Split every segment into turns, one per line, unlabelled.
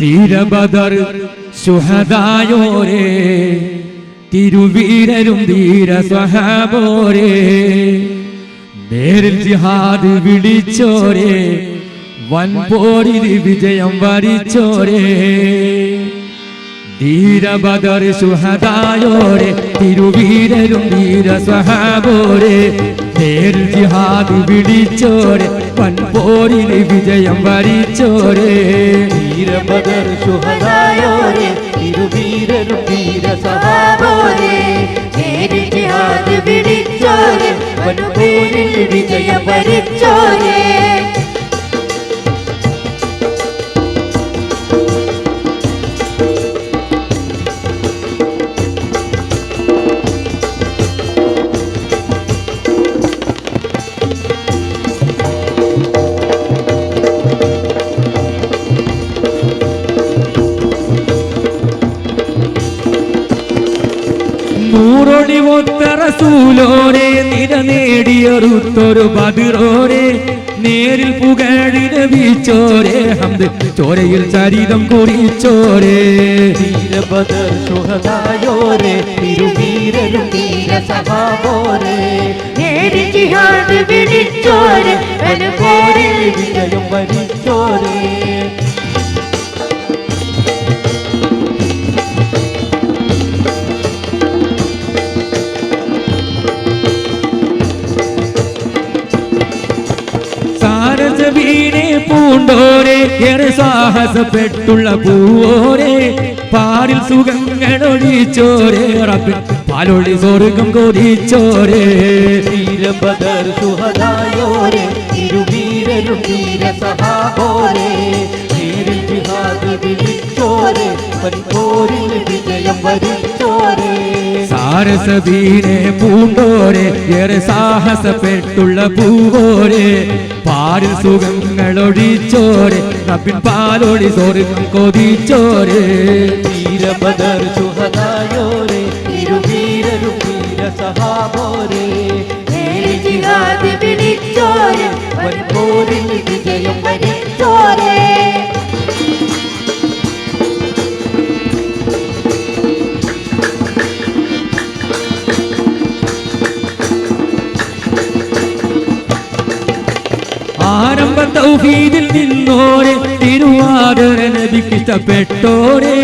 ധീരബദർ സുഹദായോരേ തിരുവീരരും ധീര സ്വഹാബോരേ നേരിൽ ജിഹാദ് വിളിച്ചോരേ വൻപോരിൽ വിജയം വരിച്ചോരേ. ധീരബദർ സുഹദായോരെ തിരുവീരരും ധീര സ്വഹാബോരെ നേരിൽ ജിഹാദ് വിളിച്ചോരെ വൻപോരിൽ വിജയം വരിച്ചോരേ
വീരബദർ സുഹദായോരെ തിരുവീരരും വീര സഹാബോരെ
നേരിൽ ജിഹാദ് പിടിച്ചോരെ വൻപോരിൽ വിജയം വരിച്ചോരെ
നൂറൊടി റസൂലോരെ സൂലോരെ നിര നേടിയൊരുത്തൊരു ബദിറോരെ നേരിൽ പുകഴിന വീച്ചോരെ ചോരയിൽ ചരിതം കുറിച്ചോരെ.
വരിച്ചോരെ.
പൂണ്ടോരെ ഏറെ സാഹസപ്പെട്ടുള്ള പൂവോരെ പാടിൽ സുഖങ്ങളൊഴിച്ചോരെ റബ്ബിൻ പാലൊളി സ്വർഗം കൊതിച്ചോരെ.
തിരുവീരരും വീര സഹാബോരെ
സാരസവീനെ പൂണ്ടോരെ ഏറെ സാഹസപ്പെട്ടുള്ള പൂവോരെ പാരിൽ സുഖങ്ങളൊടിച്ചോരെ റബ്ബിൻ പാലൊളി സ്വർഗം കൊതിച്ചോരെ
വീരബദർ സുഹതായോരെ തിരുവീരരും വീര സഹാബോരെ
വൻപോരിൽ വിജയം വരിച്ചോരെ.
ആരംഭ തൗഹീദിൽ നിന്നോരെ തിരുവാതിര നബിക്ക് ഇഷ്ടപ്പെട്ടോരെ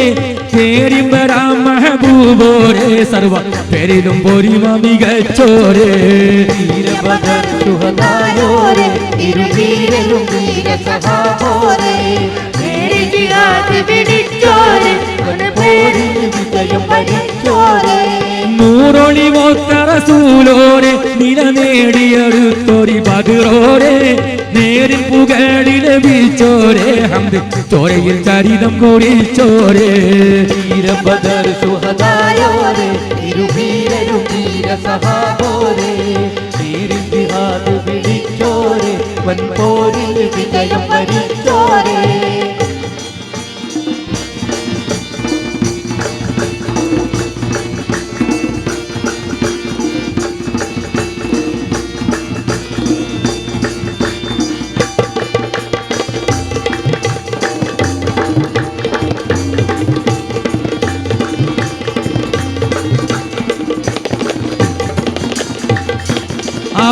മഹബൂബോരെ സർവ പെരിലും പൊരിമ മികച്ചോരേ.
സഹാബോരെ
പിടിച്ചോരെ
നൂറൊളി മോത്തറ സൂലോരെ നില നേടിയെടുത്തൊരി പകറോടെ നേരിൽ പുകളിൽ വീച്ചോരെ ചോരയിൽ ചരിതം കുറിച്ചോരേ
വീരബദർ ശുഹദായോരെ തിരുവീരരും വീര സഹാബോരെ ജിഹാദ് വിളിച്ചോരെ വൻപോരിൽ വിജയം വരിച്ചോരെ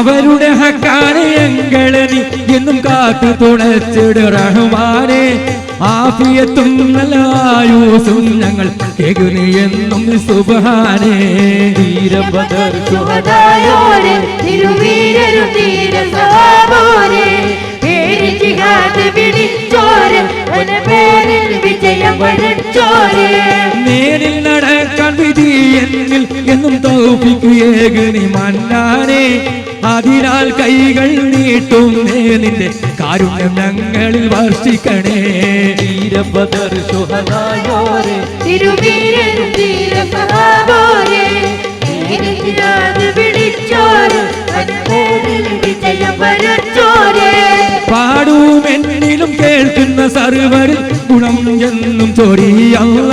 അവരുടെ ഹക്കാനെ എങ്കളനി എന്നും കാത്തു തുണച്ചിട് റഹ്മാനെ. ആഫിയത്തും നല്ലായൂസും ഞങ്ങൾ കേകുനി എന്നും സുബാനെ
വീരബദർ
തിരുവീരരും ജിഹാദ് വിജയം വരച്ചോരെ.
നേരിൽ നടക്കാൻ വിധി എന്നിൽ എന്നും തോപ്പിക്കുകേകനി മന്നാനെ. അതിനാൽ കൈകൾ നീട്ടുന്നേ നിന്റെ കാരുണ്യം ഞങ്ങളിൽ വർഷിക്കണേ
വിജയം വരച്ചോരെ.
പാടുമെന്നിലും കേൾക്കുന്ന സർവരിൽ ഗുണം എന്നും ചൊരിയല്ല.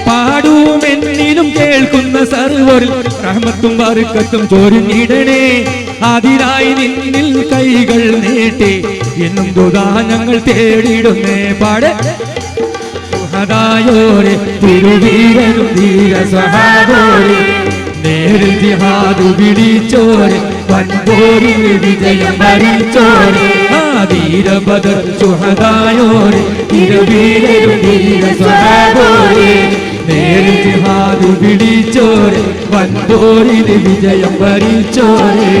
സഹാബോരെ കേൾക്കുന്ന
സർവറിൽ റഹ്മത്തും വറുക്കത്തും ചൊരിഞ്ഞിടണേ. അതിനായി നിന്നിൽ കൈകൾ നീട്ടി. എന്നും ദുതാ ഞങ്ങൾ തേടിയിടുന്നേ പാടെ. സുഹദായോരെ തിരുവീരനും ധീര സഹാദോരെ നേരിൽ ജിഹാദു പിടിച്ചോരെ വൻപോരിൽ വിജയം ഭരിച്ചോരെ ആ ധീരബദർ സുഹദായോരെ തിരുവീരനും ധീര സഹാദോരെ പിടിച്ചോരെ വൻപോരിൽ വിജയം ഭരിച്ചോരെ